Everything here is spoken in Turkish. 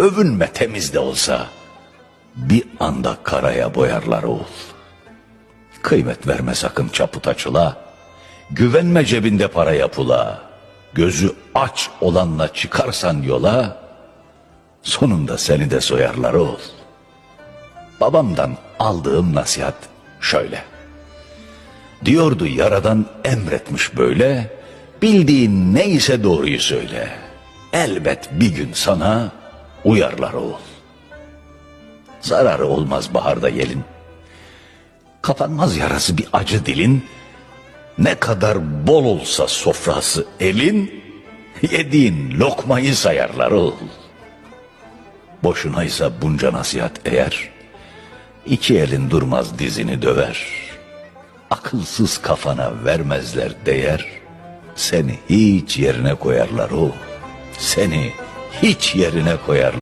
övünme temiz de olsa bir anda karaya boyarlar oğul. Kıymet verme sakın çaput açıla, güvenme cebinde paraya pula, gözü aç olanla çıkarsan yola, sonunda seni de soyarlar oğul. Babamdan aldığım nasihat şöyle. Diyordu yaradan emretmiş böyle, bildiğin neyse doğruyu söyle. Elbet bir gün sana uyarlar oğul. Zararı olmaz baharda yelin. Kapanmaz yarası bir acı dilin. Ne kadar bol olsa sofrası elin, yediğin lokmayı sayarlar oğul. Boşunaysa bunca nasihat eğer, iki elin durmaz dizini döver. Akılsız kafana vermezler değer, seni hiç yerine koyarlar o. Seni hiç yerine koyarlar.